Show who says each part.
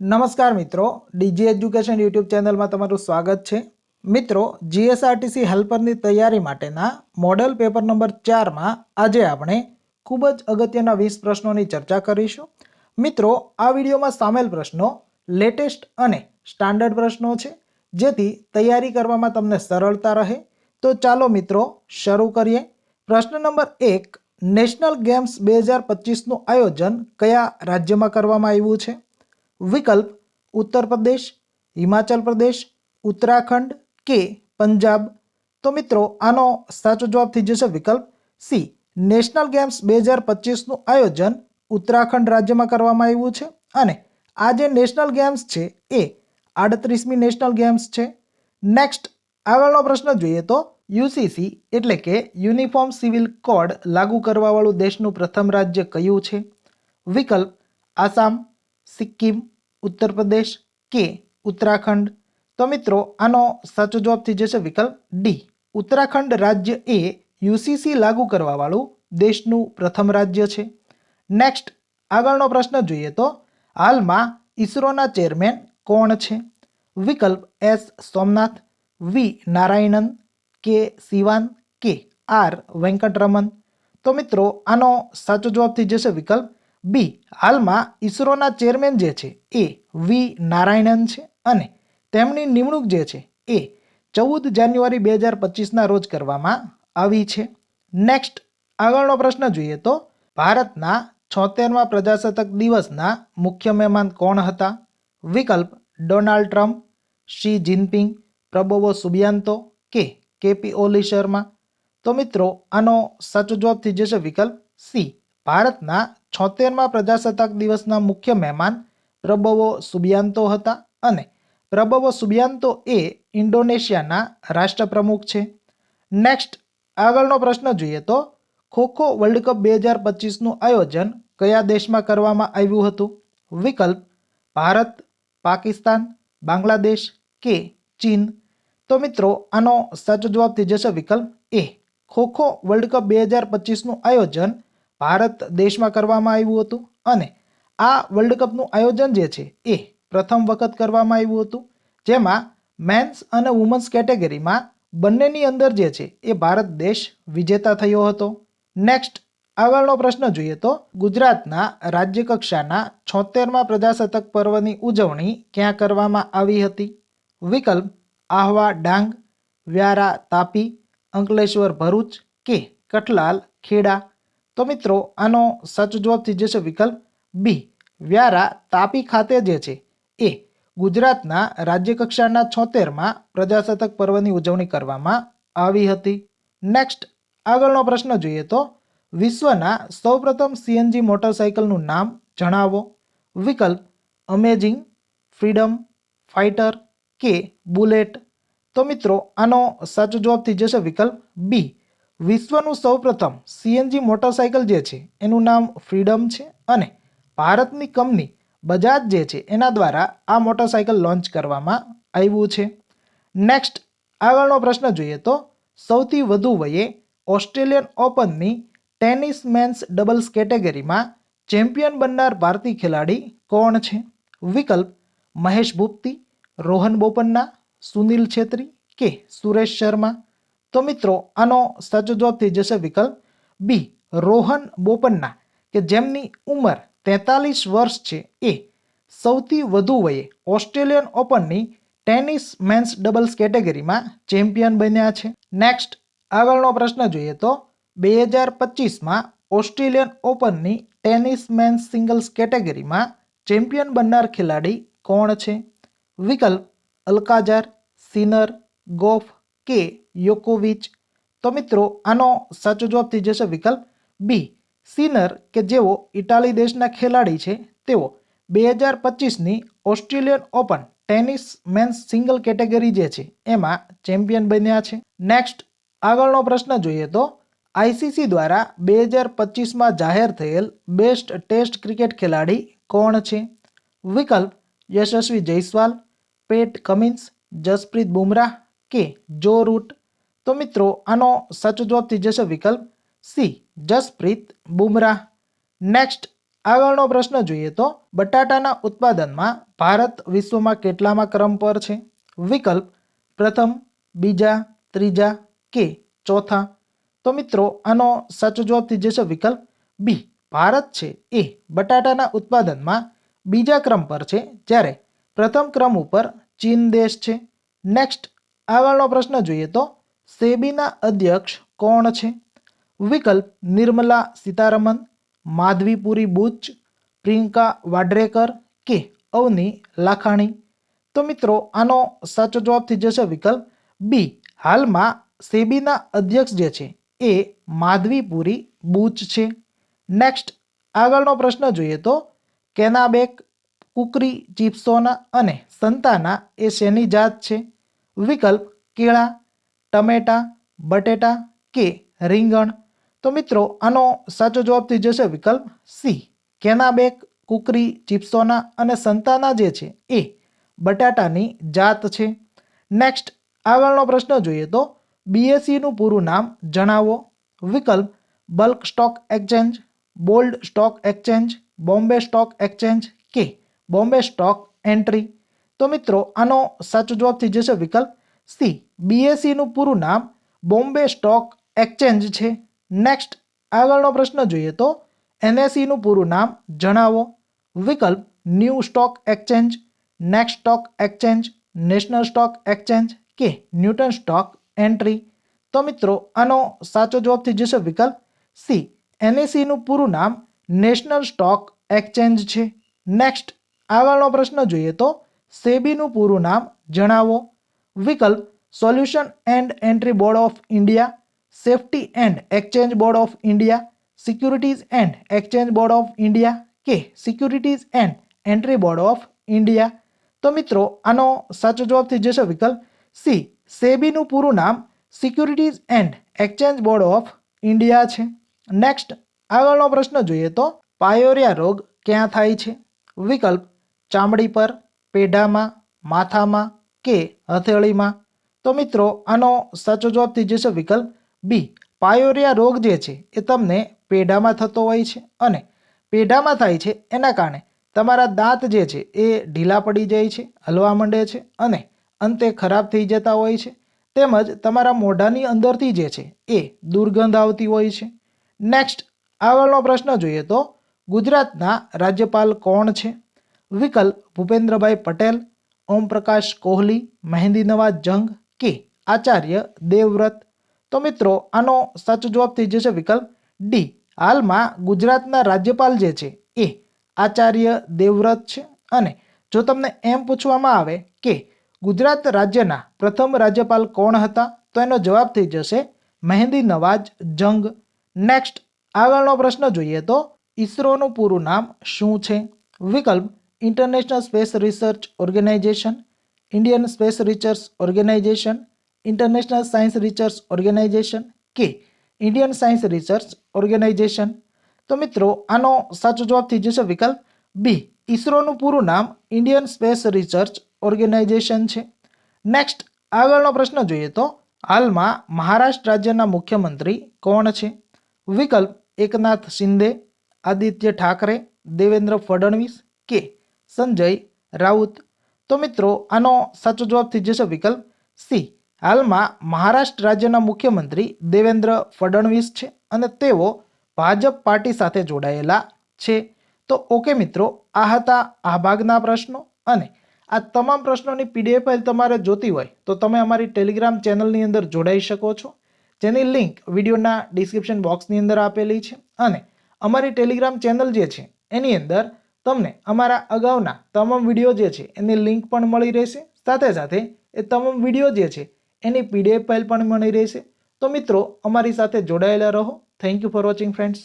Speaker 1: નમસ્કાર મિત્રો, DG education YouTube ચેનલમાં તમારું સ્વાગત છે. મિત્રો, જીએસઆરટીસી હેલ્પરની તૈયારી માટેના મોડલ પેપર નંબર ચારમાં આજે આપણે ખૂબ જ અગત્યના વીસ પ્રશ્નોની ચર્ચા કરીશું. મિત્રો, આ વિડીયોમાં સામેલ પ્રશ્નો લેટેસ્ટ અને સ્ટાન્ડર્ડ પ્રશ્નો છે. જેથી તૈયારી કરવામાં તમને સરળતા રહે. તો ચાલો મિત્રો, શરૂ કરીએ. પ્રશ્ન નંબર એક, નેશનલ ગેમ્સ બે હજાર પચીસનું આયોજન કયા રાજ્યમાં કરવામાં આવ્યું છે? વિકલ્પ ઉત્તર પ્રદેશ, હિમાચલ પ્રદેશ, ઉત્તરાખંડ કે પંજાબ. તો મિત્રો, આનો સાચો જવાબ થઈ જશે વિકલ્પ સી. નેશનલ ગેમ્સ બે હજાર પચીસનું આયોજન ઉત્તરાખંડ રાજ્યમાં કરવામાં આવ્યું છે અને આ જે નેશનલ ગેમ્સ છે એ આડત્રીસમી નેશનલ ગેમ્સ છે. નેક્સ્ટ, આગળનો પ્રશ્ન જોઈએ તો યુસીસી એટલે કે યુનિફોર્મ સિવિલ કોડ લાગુ કરવાવાળું દેશનું પ્રથમ રાજ્ય કયું છે? વિકલ્પ આસામ સિક્કિમ, ઉત્તર પ્રદેશ, કે ઉત્તરાખંડ? તો મિત્રો, આનો સાચો જવાબ થઈ જશે વિકલ્પ ડી ઉત્તરાખંડ રાજ્ય એ યુસીસી લાગુ કરવાવાળું દેશનું પ્રથમ રાજ્ય છે. નેક્સ્ટ આગળનો પ્રશ્ન જોઈએ તો, હાલમાં ઇસરોના ચેરમેન કોણ છે? વિકલ્પ એસ સોમનાથ. વી નારાયણન. કે સિવાન કે આર, વેંકટરમન. તો મિત્રો, આનો સાચો જવાબ થઈ જશે વિકલ્પ બી, હાલમાં ઇસરોના ચેરમેન જે છે એ વી નારાયણન છે અને તેમની નિમણૂક જે છે એ ચૌદ જાન્યુઆરી બે હજાર પચીસના રોજ કરવામાં આવી છે. નેક્સ્ટ આગળનો પ્રશ્ન જોઈએ તો ભારતના છોતેરમા પ્રજાસત્તાક દિવસના મુખ્ય મહેમાન કોણ હતા? વિકલ્પ, Donald Trump, Xi Jinping Prabowo Subianto કે કેપી ઓલી શર્મા? તો મિત્રો, આનો સાચો જવાબ થઈ જશે વિકલ્પ સી ભારતના છોતેરમા પ્રજાસત્તાક દિવસના મુખ્ય મહેમાન પ્રબવો સુબિયાન્તો હતા અને પ્રબવો સુબિયાન્તો એ ઇન્ડોનેશિયાના રાષ્ટ્રપ્રમુખ છે. નેક્સ્ટ આગળનો પ્રશ્ન જોઈએ તો, ખોખો વર્લ્ડ કપ બે હજાર પચીસનું આયોજન કયા દેશમાં કરવામાં આવ્યું હતું? વિકલ્પ, ભારત, પાકિસ્તાન, બાંગ્લાદેશ કે ચીન? તો મિત્રો, આનો સાચો જવાબ થઈ જશે વિકલ્પ એ. ખોખો વર્લ્ડ કપ બે હજાર પચીસનું આયોજન ભારત દેશમાં કરવામાં આવ્યું હતું અને આ વર્લ્ડ કપનું આયોજન જે છે એ પ્રથમ વખત કરવામાં આવ્યું હતું, જેમાં મેન્સ અને વુમન્સ કેટેગરીમાં બંનેની અંદર જે છે એ ભારત દેશ વિજેતા થયો હતો. નેક્સ્ટ આગળનો પ્રશ્ન જોઈએ તો ગુજરાતના રાજ્યકક્ષાના છોતેરમા પ્રજાસત્તાક પર્વની ઉજવણી ક્યાં કરવામાં આવી હતી? વિકલ્પ આહવા ડાંગ વ્યારા તાપી, અંકલેશ્વર ભરૂચ, કે કઠલાલ ખેડા? તો મિત્રો, આનો સાચો જવાબ થઈ જશે વિકલ્પ બી વ્યારા તાપી ખાતે જે છે, એ ગુજરાતના રાજ્ય કક્ષાના છોતેરમાં પ્રજાસત્તાક પર્વની ઉજવણી કરવામાં આવી હતી. નેક્સ્ટ આગળનો પ્રશ્ન જોઈએ તો, વિશ્વના સૌપ્રથમ સીએનજી મોટરસાઇકલનું નામ જણાવો. વિકલ્પ અમેઝિંગ ફ્રીડમ ફાઇટર કે બુલેટ તો મિત્રો, આનો સાચો જવાબ થઈ જશે વિકલ્પ બી વિશ્વનું સૌપ્રથમ સીએનજી મોટરસાઇકલ જે છે, એનું નામ ફ્રીડમ છે અને ભારતની કંપની બજાજ જે છે, એના દ્વારા આ મોટરસાઇકલ લોન્ચ કરવામાં આવ્યું છે. નેક્સ્ટ આગળનો પ્રશ્ન જોઈએ તો સૌથી વધુ વયે ઓસ્ટ્રેલિયન ઓપનની ટેનિસ મેન્સ ડબલ્સ કેટેગરીમાં ચેમ્પિયન બનનાર ભારતીય ખેલાડી કોણ છે? વિકલ્પ, મહેશ ભૂપતિ રોહન બોપન્ના, સુનિલ છેત્રી કે સુરેશ શર્મા? તો મિત્રો, આનો સાચો જવાબ થઈ જશે વિકલ્પ બી, રોહન બોપન્ના, કે જેમની ઉંમર તેતાલીસ વર્ષ છે. એ સૌથી વધુ વયે ઓસ્ટ્રેલિયન ઓપનની ટેનિસ મેન્સ ડબલ્સ કેટેગરીમાં ચેમ્પિયન બન્યા છે. નેક્સ્ટ, આગળનો પ્રશ્ન જોઈએ તો બે હજાર પચીસમાં ઓસ્ટ્રેલિયન ઓપનની ટેનિસ મેન્સ સિંગલ્સ કેટેગરીમાં ચેમ્પિયન બનનાર ખેલાડી કોણ છે? વિકલ્પ અલ્કાજાર સિનર, ગોફ કે યોકોવિચ તો મિત્રો, આનો સાચો જવાબ થઈ જશે વિકલ્પ બી સિનર કે જેઓ ઇટાલી દેશના ખેલાડી છે, તેઓ બે હજાર પચીસની Australian Open tennis men's single category જે છે, એમાં ચેમ્પિયન બન્યા છે. નેક્સ્ટ આગળનો પ્રશ્ન જોઈએ તો આઈસીસી દ્વારા બે હજાર પચીસમાં જાહેર થયેલ બેસ્ટ ટેસ્ટ ક્રિકેટ ખેલાડી કોણ છે? વિકલ્પ યશસ્વી જયસ્વાલ, પેટ કમિન્સ, જસપ્રીત બુમરાહ કે જો રૂટ તો મિત્રો, આનો સાચો જવાબ થઈ જશે વિકલ્પ સી, જસપ્રીત બુમરાહ. નેક્સ્ટ આગળનો પ્રશ્ન જોઈએ તો, બટાટાના ઉત્પાદનમાં ભારત વિશ્વમાં કેટલામાં ક્રમ પર છે? વિકલ્પ પ્રથમ, બીજા, ત્રીજા કે ચોથા? તો મિત્રો, આનો સાચો જવાબ થઈ જશે વિકલ્પ બી, ભારત છે. એ બટાટાના ઉત્પાદનમાં બીજા ક્રમ પર છે, જ્યારે પ્રથમ ક્રમ ઉપર ચીન દેશ છે. નેક્સ્ટ આગળનો પ્રશ્ન જોઈએ તો સેબીના અધ્યક્ષ કોણ છે? વિકલ્પ નિર્મલા સીતારમન માધવીપુરી બુચ, પ્રિયંકા વાડ્રેકર કે અવની લાખાણી? તો મિત્રો, આનો સાચો જવાબ થઈ જશે વિકલ્પ બી. હાલમાં સેબીના અધ્યક્ષ જે છે એ માધવીપુરી બુચ છે. નેક્સ્ટ આગળનો પ્રશ્ન જોઈએ તો કેનાબેક, કુકરી ચિપ્સોના અને સંતાના એ શેની જાત છે? વિકલ્પ કેળા. ટમેટા, બટેટા કે રીંગણ? તો મિત્રો, આનો સાચો જવાબ થઈ જશે વિકલ્પ સી. કેનાબેક, કુકરી, ચિપ્સોના અને સંતાના જે છે એ બટાટાની જાત છે. નેક્સ્ટ આગળનો પ્રશ્ન જોઈએ તો બીએસસીનું પૂરું નામ જણાવો. વિકલ્પ, bulk stock exchange, bold stock exchange, Bombay stock exchange કે બોમ્બે સ્ટોક એન્ટ્રી. તો મિત્રો, આનો સાચો જવાબ થઈ જશે વિકલ્પ સી બીએસસીનું પૂરું નામ બોમ્બે સ્ટોક એક્સચેન્જ છે. નેક્સ્ટ, આગળનો પ્રશ્ન જોઈએ તો એનએસસીનું પૂરું નામ જણાવો. વિકલ્પ, new stock exchange, next stock exchange, national stock exchange કે ન્યૂટન સ્ટોક એન્ટ્રી. તો મિત્રો, આનો સાચો જવાબ થઈ જશે વિકલ્પ સી. એનએસસીનું પૂરું નામ નેશનલ સ્ટોક એક્સચેન્જ છે. નેક્સ્ટ, આગળનો પ્રશ્ન જોઈએ તો સેબીનું પૂરું નામ જણાવો. વિકલ્પ solution and entry board of India safety and exchange board of India securities and exchange board of India કે securities and entry board of India તો મિત્રો, આનો સાચો જવાબ થઈ જશે વિકલ્પ સી સેબીનું પૂરું નામ securities and exchange board of India છે. નેક્સ્ટ આગળનો પ્રશ્ન જોઈએ તો પાયોરિયા રોગ ક્યાં થાય છે? વિકલ્પ, ચામડી પર, પેઢામાં, માથામાં કે હથેળીમાં. તો મિત્રો, આનો સાચો જવાબ થઈ જશે વિકલ્પ બી પાયોરિયા રોગ જે છે એ તમને પેઢામાં થતો હોય છે અને પેઢામાં થાય છે એના કારણે તમારા દાંત જે છે એ ઢીલા પડી જાય છે, હલવા માંડે છે અને અંતે ખરાબ થઈ જતા હોય છે. તેમજ તમારા મોઢાની અંદરથી જે છે એ દુર્ગંધ આવતી હોય છે. નેક્સ્ટ આગળનો પ્રશ્ન જોઈએ તો ગુજરાતના રાજ્યપાલ કોણ છે? વિકલ્પ ભૂપેન્દ્રભાઈ પટેલ ઓમપ્રકાશ કોહલી મહેંદીનવા જંગ કે આચાર્ય દેવવ્રત. તો મિત્રો, આનો સાચો જવાબ થઈ જશે વિકલ્પ ડી હાલમાં ગુજરાતના રાજ્યપાલ જે છે એ આચાર્ય દેવવ્રત છે. અને જો તમને એમ પૂછવામાં આવે કે ગુજરાત રાજ્યના પ્રથમ રાજ્યપાલ કોણ હતા, તો એનો જવાબ થઈ જશે મહેંદી નવાજ જંગ. નેક્સ્ટ આગળનો પ્રશ્ન જોઈએ તો ઈસરોનું પૂરું નામ શું છે? વિકલ્પ international space research organisation Indian space research organisation international science research organisation કે ઇન્ડિયન સાયન્સ રિસર્ચ ઓર્ગેનાઇઝેશન તો મિત્રો, આનો સાચો જવાબ થઈ જશે વિકલ્પ બી ઈસરોનું પૂરું નામ ઇન્ડિયન સ્પેસ રિસર્ચ ઓર્ગેનાઇઝેશન છે. નેક્સ્ટ આગળનો પ્રશ્ન જોઈએ તો હાલમાં મહારાષ્ટ્ર રાજ્યના મુખ્યમંત્રી કોણ છે? વિકલ્પ એકનાથ શિંદે, આદિત્ય ઠાકરે, દેવેન્દ્ર ફડણવીસ કે સંજય, રાઉત. તો મિત્રો, આનો સાચો જવાબ થઈ જશે વિકલ્પ સી. હાલમાં મહારાષ્ટ્ર રાજ્યના મુખ્યમંત્રી દેવેન્દ્ર ફડણવીસ છે અને તેઓ ભાજપ પાર્ટી સાથે જોડાયેલા છે. તો ઓકે મિત્રો, આ હતા આ ભાગના પ્રશ્નો અને આ તમામ પ્રશ્નોની પીડીએફ ફાઇલ તમારે જોતી હોય તો તમે અમારી ટેલિગ્રામ ચેનલની અંદર જોડાઈ શકો છો. જેની લિંક વિડીયોના ડિસ્ક્રિપ્શન બોક્સની અંદર આપેલી છે અને અમારી ટેલિગ્રામ ચેનલ જે છે, એની અંદર તમને અમારા અગાઉના તમામ વીડિયો જે છે એની લિંક પણ મળી રહેશે. સાથે સાથે એ તમામ વીડિયો જે છે એની પીડીએફ ફાઇલ પણ મળી રહેશે. તો મિત્રો, અમારી સાથે જોડાયેલા રહો. Thank you for watching friends